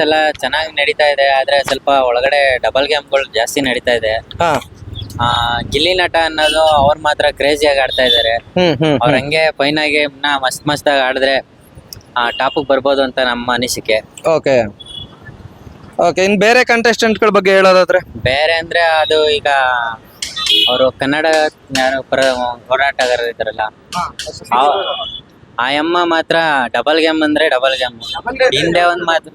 ಎಲ್ಲ ಚೆನ್ನಾಗಿ ನಡೀತಾ ಇದೆ ಆದ್ರೆ ಸ್ವಲ್ಪ ಒಳಗಡೆ ಡಬಲ್ ಗೇಮ್ಗಳು ಜಾಸ್ತಿ ನಡೀತಾ ಇದೆ. ಹಾ. ಆ, ಗಿಲ್ಲಿ ನಟ ಅನ್ನೋದು ಅವ್ರ ಮಾತ್ರ ಕ್ರೇಜಿ ಆಗಿ ಆಡ್ತಾ ಇದಾರೆ. ಹ್ಮ್ ಹ್ಮ್ ಅವ್ರ ಹಂಗೆ ಫೈನ್ ಆಗಿ ಇನ್ನ ಮಸ್ತ್ ಮಸ್ತ್ ಆಗಿ ಆಡಿದ್ರೆ ಟಾಪ್ ಟಾಪಿಗೆ ಬರ್ಬೋದು ಅಂತ ನಮ್ಮ ಅನಿಸಿಕೆ. ಓಕೆ. ಓಕೆ ಇನ್ ಬೇರೆ ಕಂಟೆಸ್ಟೆಂಟ್ಗಳ ಬಗ್ಗೆ ಹೇಳೋದಾದ್ರೆ? ಬೇರೆ ಅಂದ್ರೆ ಅದು ಈಗ ಅವರು ಕನ್ನಡ ಪರ ಹೋರಾಟಗಾರರು ಇದಾರಲ್ಲ ಆ- ಆ ಅಮ್ಮ ಮಾತ್ರ ಡಬಲ್ ಗೇಮ್ ಅಂದ್ರೆ ಡಬಲ್ ಗೇಮ್ ಹಿಂದೆ ಒಂದ್ ಮಾತು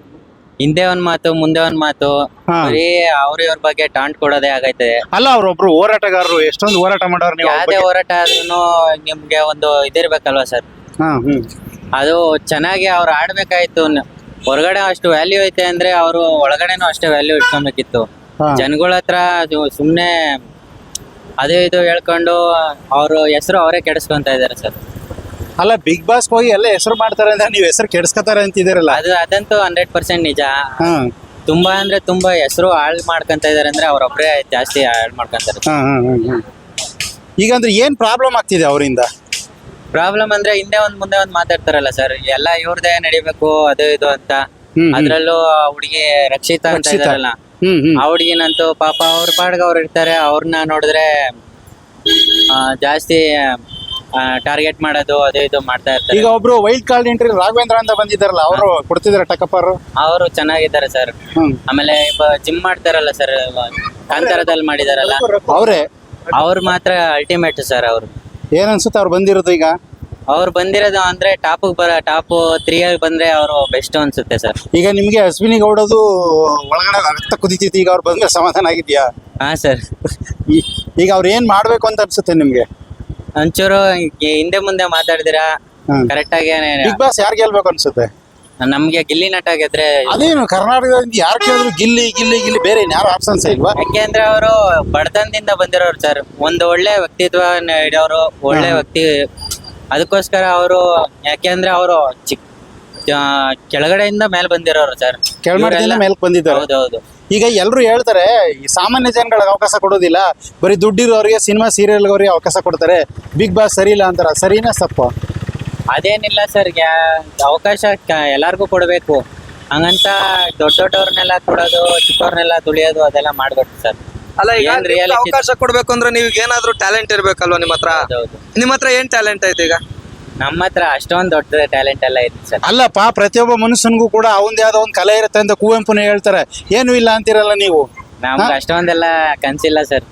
ಹಿಂದೆ ಒಂದ್ ಮಾತು ಮುಂದೆ ಒಂದ್ ಮಾತು ಹಾ. ಬರೀ ಅವ್ರ ಇವ್ರ ಬಗ್ಗೆ ಟಾಂಟ್ ಕೊಡೋದೇ ಆಗೈತೆ. ಅಲ್ಲ ಅವ್ರೊಬ್ರು ಹೋರಾಟಗಾರರು ಎಷ್ಟೊಂದು ಹೋರಾಟ ಮಾಡೋರು ನೀವು ಅವ್ರ ಯಾವ್ದೇ ಬಗ್ಗೆ- ಹೋರಾಟ ಆದ್ರೂ ನಿಮ್ಗೆ ಒಂದು ಇದಿರ್ಬೇಕಲ್ವಾ ಸರ್? ಹಾ ಹ್ಮ್. ಅದು ಚೆನ್ನಾಗಿ ಅವ್ರು ಆಡ್ಬೇಕಾಯ್ತು. ನ- ಹೊರಗಡೆ ಅಷ್ಟು ವ್ಯಾಲ್ಯೂ ಐತೆ ಅಂದ್ರೆ ಅವರು ಒಳಗಡೆನೂ ಅಷ್ಟೇ ವ್ಯಾಲ್ಯೂ ಇಟ್ಕೊಬೇಕಿತ್ತು. ಹಾ. ಜನಗಳ ಹತ್ರ ಅದು ಸುಮ್ನೆ ಅದೇ ಇದು ಹೇಳ್ಕೊಂಡು ಅವ್ರ ಹೆಸರು ಅವರೇ ಕೆಡಿಸ್ಕೊಂತ ಇದಾರೆ ಸರ್. ಅಲ್ಲ ಬಿಗ್ ಬಾಸ್ ಹೋಗಿ ಎಲ್ಲ ಹೆಸರು ಮಾಡ್ತಾರೆ ಅಂದ್ರೆ ನೀವು ಹೆಸರು ಅಂತ ಅಂತಿದ್ದೀರಲ್ಲ. ಅದು ಅದಂತೂ ಹಂಡ್ರೆಡ್ ಪರ್ಸೆಂಟ್ ನಿಜ. ಹಾ. ತುಂಬಾ ಅಂದ್ರೆ ತುಂಬಾ ಹೆಸರು ಹಾಳು ಮಾಡ್ಕೊಂತ ಇದಾರೆ ಅಂದ್ರೆ ಅವ್ರೊಬ್ರೇ ಜಾಸ್ತಿ ಹಾಳು ಮಾಡ್ಕೊಂತಾರೆ ಹಾ ಹಾ ಹಾ, ಹಾ. ಈಗ ಅಂದ್ರೆ ಏನ್ ಪ್ರಾಬ್ಲಮ್ ಆಗ್ತಿದೆ ಅವರಿಂದ? ಪ್ರಾಬ್ಲಮ್ ಅಂದ್ರೆ ಹಿಂದೆ ಒಂದ್ ಮುಂದೆ ಒಂದ್ ಮಾತಾಡ್ತಾರಲ್ಲ ಸರ್ ಎಲ್ಲ ಇವ್ರದೇ ನಡಿಬೇಕು ಅದು ಇದು ಅಂತ. ಅದ್ರಲ್ಲೂ ಹುಡುಗಿ ರಕ್ಷಿತಾ ಅಂತ ರಕ್ಷಿತಾ. ಇದಾರಲ್ಲ. ಹ್ಮ್ ಹ್ಮ್. ಆ ಹುಡುಗಿನಂತೂ ಪಾಪ ಅವ್ರ ಪಾಡ್ಗ ಅವ್ರು ಇರ್ತಾರೆ. ಅವ್ರನ್ನ ನೋಡಿದ್ರೆ ಆ, ಜಾಸ್ತಿ ಟಾರ್ಗೆಟ್ ಮಾಡೋದು ಅದು ಇದು ಮಾಡ್ತಾ ಇರ್ತಾರೆ. ಈಗ ಒಬ್ರು ವೈಲ್ಡ್ ಕಾರ್ಡ್ ಎಂಟ್ರಿ ರಾಘವೇಂದ್ರ ಅಂತ ಬಂದಿದ್ದಾರಲ್ಲ ಅವರು ಕೊಡ್ತಿದಾರೆ ಟಕಪರ್ ಅವರು? ಚೆನ್ನಾಗಿದ್ದಾರೆ ಸರ್ ಹ್ಮ್. ಆಮೇಲೆ ಜಿಮ್ ಮಾಡ್ತಾರಲ್ಲ ಸರ್ ಕಾಂತಾರದಲ್ಲಿ ಮಾಡಿದಾರಲ್ಲ. ಅವರೇ? ಅವ್ರು ಮಾತ್ರ ಅಲ್ಟಿಮೇಟ್ ಸರ್ ಅವರು. ಏನ್ ಅನ್ಸುತ್ತೆ ಅವ್ರು ಬಂದಿರೋದು ಈಗ? ಅವ್ರು ಬಂದಿರೋದು ಅಂದ್ರೆ ಟಾಪ್ ಬರ ಟಾಪ್ ತ್ರೀ ಆಗಿ ಬಂದ್ರೆ ಅವರು ಬೆಸ್ಟ್ ಅನ್ಸುತ್ತೆ ಸರ್ ಈಗ ನಿಮ್ಗೆ ಅಶ್ವಿನಿ ಗೌಡದು ಒಳಗಡೆ ರಕ್ತ ಕುದಿತೈತಿ ಈಗ ಅವ್ರು ಬಂದ್ರೆ ಸಮಾಧಾನ ಆಗಿದ್ಯಾ? ಹಾ ಸರ್ ಈ- ಈಗ ಅವ್ರು ಏನ್ ಮಾಡ್ಬೇಕು ಅಂತ ಅನ್ಸುತ್ತೆ ನಿಮ್ಗೆ? ಒಂಚೂರು ಹಿಂದೆ ಮುಂದೆ ಮಾತಾಡಿದಿರಾ. ಕರೆಕ್ಟ್ ಆಗಿ ಬಿಗ್ ಬಾಸ್ ಯಾರು ಗೆಲ್ಬೇಕು ಅನ್ಸುತ್ತೆ? ನಮ್ಗೆ ಗಿಲ್ಲಿ ನಟ ಗೆದ್ರೆ ಅದೇನು ಕರ್ನಾಟಕದಿಂದ ಯಾರು ಕೇಳಿದ್ರು ಗಿಲ್ಲಿ ಗಿಲ್ಲಿ ಗಿಲ್ಲಿ ಬೇರೆ ಯಾರು ಆಪ್ಷನ್ಸ್ ಇಲ್ವಾ? ಯಾಕೆಂದ್ರೆ ಅವರು ಬಡತನದಿಂದ ಬಂದಿರೋರು ಸರ್ ಒಂದು ಒಳ್ಳೆ ವ್ಯಕ್ತಿತ್ವ ಇಡೋರು ಒಳ್ಳೆ ವ್ಯಕ್ತಿ ಅದಕ್ಕೋಸ್ಕರ ಅವರು ಯಾಕೆಂದ್ರೆ ಅವರು ಚಿಕ್ ಆ, ಕೆಳಗಡೆಯಿಂದ ಮೇಲೆ ಬಂದಿರೋರು ಸರ್ ಕೆಳಮಟ್ಟದಿಂದ ಮೇಲೆ ಬಂದಿದ್ದಾರೆ. ಹೌದೌದು. ಈಗ ಎಲ್ಲರೂ ಹೇಳ್ತಾರೆ ಈ ಸಾಮಾನ್ಯ ಜನಗಳಿಗೆ ಅವಕಾಶ ಕೊಡೋದಿಲ್ಲ. ಬರೀ ದುಡ್ಡಿರೋರಿಗೆ ಸಿನಿಮಾ ಸೀರಿಯಲ್ಗವ್ರಿಗೆ ಅವಕಾಶ ಕೊಡ್ತಾರೆ. ಬಿಗ್ ಬಾಸ್ ಸರಿ ಇಲ್ಲ ಅಂತಾರ. ಸರಿನಾ ತಪ್ಪು ಅದೇನಿಲ್ಲ ಸರ್ ಅವಕಾಶ ಎಲ್ಲಾರ್ಗು ಕೊಡಬೇಕು. ಹಂಗಂತ ದೊಡ್ಡ ದೊಡ್ಡವ್ರನ್ನೆಲ್ಲ ಕೊಡೋದು ಚಿಕ್ಕವ್ರನ್ನೆಲ್ಲ ತುಳಿಯೋದು ಅದೆಲ್ಲ ಮಾಡ್ಬೇಕು ಸರ್ ಅಲ್ಲ ಈಗ ಏನ್ reality- ಅವಕಾಶ ಕೊಡ್ಬೇಕು ಅಂದ್ರೆ ನೀವು ಏನಾದ್ರೂ ಟ್ಯಾಲೆಂಟ್ ಇರ್ಬೇಕಲ್ವಾ ನಿಮ್ಮ ಹತ್ರ? ಹೌದೌದು ನಿಮ್ಮ ಹತ್ರ ಏನ್ ಟ್ಯಾಲೆಂಟ್ ಐತೆ ಈಗ? ನಮ್ಮ ಹತ್ರ ಅಷ್ಟೊಂದು ದೊಡ್ಡ ಟ್ಯಾಲೆಂಟ್ ಎಲ್ಲ ಇದೆ ಸರ್. ಅಲ್ಲಪ್ಪ ಪ್ರತಿಯೊಬ್ಬ ಮನುಷ್ಯನಿಗೂ ಕೂಡ ಅವಂದೇ ಯಾವ್ದೋ ಒಂದು ಕಲೆ ಇರುತ್ತೆ ಅಂತ ಕುವೆಂಪುನೇ ಹೇಳ್ತಾರೆ. ಏನು ಇಲ್ಲ ಅಂತಿರಲ್ಲ ನೀವು? ನಮ್ಗೆ ಅಷ್ಟೊಂದೆಲ್ಲ ಕನ್ಸಿಲ್ಲ ಸರ್.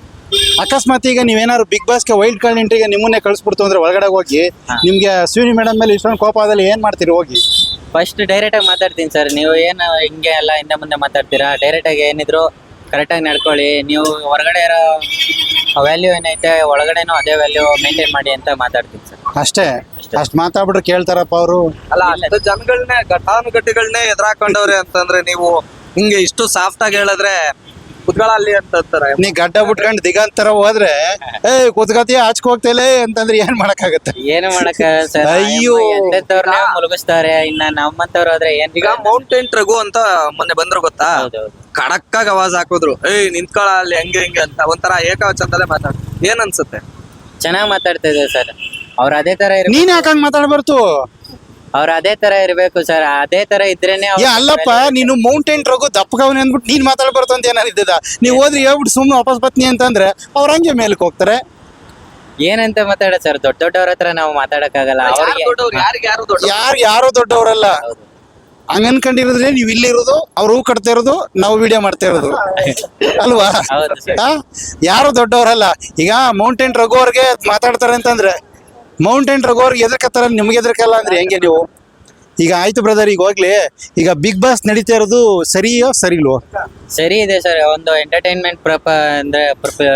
ಅಕಸ್ಮಾತ್ ಈಗ ನೀವೇನಾದ್ರು ಬಿಗ್ ಬಾಸ್ಗೆ ವೈಲ್ಡ್ ಕಾರ್ಡ್ ಎಂಟ್ರಿಗೆ ನಿಮ್ಮನ್ನೇ ಕಳಿಸ್ಬಿಡ್ತು ಅಂದ್ರೆ ಒಳಗಡೆ ಹೋಗಿ. ನಿಮ್ಗೆ ಅಶ್ವಿನಿ ಮೇಡಮ್ ಮೇಲೆ ಇಷ್ಟೊಂದು ಕೋಪ ಆದಲ್ಲಿ ಏನ್ ಮಾಡ್ತೀರಿ ಹೋಗಿ? ಫಸ್ಟ್ ಡೈರೆಕ್ಟ್ ಆಗಿ ಮಾತಾಡ್ತೀನಿ ಸರ್. ನೀವು ಏನು ಹಿಂಗೆ ಎಲ್ಲ ಹಿಂದೆ ಮುಂದೆ ಮಾತಾಡ್ತೀರಾ? ಡೈರೆಕ್ಟಾಗಿ ಏನಿದ್ರು ಕರೆಕ್ಟಾಗಿ ನಡ್ಕೊಳ್ಳಿ. ನೀವು ಹೊರಗಡೆ ಇರೋ ವ್ಯಾಲ್ಯೂ ಏನೈತೆ ಒಳಗಡೆನೂ ಅದೇ ವ್ಯಾಲ್ಯೂ ಮೇಂಟೈನ್ ಮಾಡಿ ಅಂತ ಮಾತಾಡ್ತೀನಿ ಸರ್. ಅಷ್ಟೇ? ಅಷ್ಟು. ಮಾತಾಡ್ಬಿಟ್ರೆ ಕೇಳ್ತಾರಪ್ಪ ಅವರು? ಅಲ್ಲ ಅಷ್ಟು. ಜನಗಳನ್ನೇ ಘಟಾನುಘಟಿಗಳನ್ನೇ ಎದುರಾಕೊಂಡವ್ರೆ ಅಂತಂದ್ರೆ ನೀವು ಹಿಂಗೆ ಇಷ್ಟು ಸಾಫ್ಟ್ ಆಗಿ ಹೇಳಿದ್ರೆ ಕುತ್ಕೊಳ್ಳಲ್ಲಿ ಅಂತ ಅಂತಾರೆ. ನೀ ಗಡ್ಡ ಬಿಟ್ಕೊಂಡು ದಿಗಂತರ ಹೋದ್ರೆ ಏ ಕುತ್ಕತಿ ಆಚಕ್ ಹೋಗ್ತೇಲೆ ಅಂತಂದ್ರೆ ಏನ್ ಮಾಡಕ್ಕಾಗತ್ತೆ? ಏನು ಮಾಡಕ್ಕ ಸರ್? ಅಯ್ಯೋ. ಎಂತೆಂತವ್ರನ್ನೇ ಮುಳುಗಿಸ್ತಾರೆ ಇನ್ನ ನಮ್ಮಂತವ್ರು ಆದ್ರೆ ಏನ್ ಈಗ ಮೌಂಟೇನ್ ರಘು ಅಂತ ಮೊನ್ನೆ ಬಂದ್ರು ಗೊತ್ತಾ? ಹೌದೌದು ಖಡಕ್ ಆಗಿ ಅವಾಜ್ ಹಾಕಿದ್ರು. ಏಯ್ ನಿಂತ್ಕೊಳ ಅಲ್ಲಿ ಹಂಗೆ ಹಿಂಗೆ ಅಂತ ಒಂಥರ ಏಕವಚನದಲ್ಲೇ ಮಾತಾಡ್ ಏನ್ ಅನ್ಸುತ್ತೆ? ಚೆನ್ನಾಗ್ ಮಾತಾಡ್ತಾ ಇದ್ದಾರೆ ಸರ್. ಅವ್ರ ಅದೇ ತರ ಇರ್ಬೇಕು. ನೀನ್ ಯಾಕಂಗ್ ಮಾತಾಡ್ಬಾರ್ದು? ಅವ್ರ ಅದೇ ತರ ಇರ್ಬೇಕು ಸರ್ ಅದೇ ತರ ಇದ್ರೇನೆ ಅವ್ರ ಏ ಅಲ್ಲಪ್ಪ ನೀನು ಮೌಂಟೇನ್ ರಘು ದಪ್ಪಗವನೆ ಅಂದ್ಬಿಟ್ಟು ನೀನ್ ಮಾತಾಡ್ಬಾರ್ದು ಅಂತ ಏನಾರಿದ್ದದ ನೀವು ಹೋದ್ರಿ ಹೇಳ್ಬಿಟ್ಟು ಸುಮ್ನೆ ವಾಪಸ್ ಬತ್ನಿ ಅಂತಂದ್ರೆ ಅವ್ರ ಹಂಗೆ ಮೇಲಕ್ಕೆ ಹೋಗ್ತಾರೆ. ಏನಂತ ಮಾತಾಡ ಸರ್ ದೊಡ್ಡ ದೊಡ್ಡವ್ರ ಹತ್ರ ನಾವು ಮಾತಾಡಕ್ಕಾಗಲ್ಲ. ಅವ್ರಿಗೆ ಯಾರಿಗೆ ಯಾರು ದೊಡ್ಡ ಯಾರು ಯಾರೋ ದೊಡ್ಡವರಲ್ಲ? ಹೌದು. ಹಂಗ ಅನ್ಕೊಂಡಿರೋದ್ರೆ ನೀವು ಇಲ್ಲಿರೋದು ಅವ್ರು ಹೂ ಕಟ್ತಾ ಇರೋದು ನಾವು ವಿಡಿಯೋ ಮಾಡ್ತಾ ಇರೋದು. ಅಲ್ವಾ? ಹೌದು ಸರ್ ಆ? ಯಾರು ದೊಡ್ಡವರಲ್ಲ? ಈಗ ಮೌಂಟೇನ್ ರಘು ಅವ್ರಿಗೆ ಮಾತಾಡ್ತಾರೆ ಅಂತಂದ್ರೆ ಮೌಂಟೇನ್ ರಘು ಅವ್ರಿಗೆ ಎದ್ರಕತ್ತಾರ ನಿಮ್ಗೆ ಎದ್ರಕಲ್ಲ ಅಂದ್ರೆ ಹೆಂಗೆ ನೀವು? ಈಗ ಆಯ್ತು ಬ್ರದರ್ ಈಗ ಹೋಗ್ಲಿ. ಈಗ ಬಿಗ್ ಬಾಸ್ ನಡೀತಾ ಇರೋದು ಸರಿಯೋ ಸರಿಲ್ವೋ? ಸರಿ ಇದೆ ಸರ್ ಒಂದು ಎಂಟರ್ಟೈನ್ಮೆಂಟ್ ಪ್ರಪ ಅಂದ್ರೆ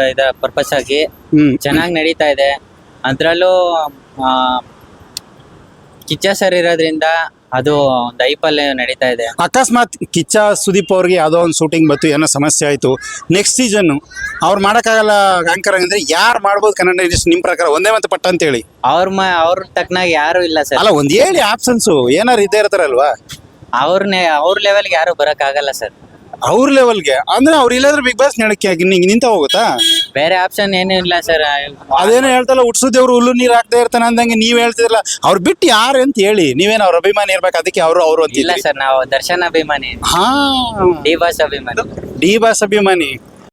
ಇದ ಪರ್ಪಸ್ ಆಗಿ ಹ್ಮ್. ಚೆನ್ನಾಗಿ ನಡೀತಾ ಇದೆ. ಅದ್ರಲ್ಲೂ ಕಿಚ್ಚ ಸರ್ ಇರೋದ್ರಿಂದ ಅದು ಒಂದು ನಡೀತಾ ಇದೆ ಅಕಸ್ಮಾತ್ ಕಿಚ್ಚ ಸುದೀಪ್ ಅವ್ರಿಗೆ ಯಾವುದೋ ಒಂದು ಶೂಟಿಂಗ್ ಬಂತು ಏನೋ ಸಮಸ್ಯೆ ಆಯಿತು. ನೆಕ್ಸ್ಟ್ ಸೀಸನ್ ಅವ್ರು ಮಾಡೋಕ್ಕಾಗಲ್ಲ ಆಂಕರ್ ಅಂದ್ರೆ ಯಾರು ಮಾಡ್ಬೋದು ಕನ್ನಡ ಇಂಡಸ್ಟ್ರಿ ನಿಮ್ಮ ಪ್ರಕಾರ? ಒಂದೇ ಮತ್ತೆ ಪಟ್ಟ ಅಂತೇಳಿ. ಅವ್ರ ಮ ಅವ್ರ ತಕ್ಕನಾಗ ಯಾರು ಇಲ್ಲ ಸರ್. ಅಲ್ಲ ಒಂದು ಹೇಳಿ ಆಪ್ಷನ್ಸು ಏನಾರು ಇದ್ದೇ ಇರ್ತಾರಲ್ವಾ? ಅವ್ರನ್ನೇ ಅವ್ರ ಲೆವೆಲ್ಗೆ ಯಾರು ಬರೋಕ್ಕಾಗಲ್ಲ ಆಗಲ್ಲ ಸರ್. ಅವ್ರ ಲೆವೆಲ್ಗೆ ಅಂದ್ರೆ ಅವ್ರು ಇಲ್ಲಾಂದ್ರೆ ಬಿಗ್ ಬಾಸ್ ನಡಕ್ಕೆ ನಿಂತ ಹೋಗುತ್ತಾ? ಬೇರೆ ಆಪ್ಷನ್ ಏನೂ ಇಲ್ಲ ಸರ್ ಅದೇನೋ ಹೇಳ್ತಲ್ಲ ಉಟ್ಸುದೇವ್ರು ಹುಲ್ಲು ನೀರು ಹಾಕ್ತಾ ಇರ್ತಾನೆ ಅಂದಂಗೆ ನೀವ್ ಹೇಳ್ತಿದ್ರಲ್ಲ ಅವ್ರು ಬಿಟ್ಟು ಯಾರು ಅಂತ ಹೇಳಿ ನೀವೇನು ಅವ್ರ ಅಭಿಮಾನಿ ಇರ್ಬೇಕು ಅದಕ್ಕೆ ಅವರು ಅವರು ಇಲ್ಲ ಸರ್ ನಾವು ದರ್ಶನ್ ಅಭಿಮಾನಿ. ಹಾ. ಡಿ ಬಾಸ್ ಅಭಿಮಾನಿ. ಡಿ ಬಾಸ್ ಅಭಿಮಾನಿ.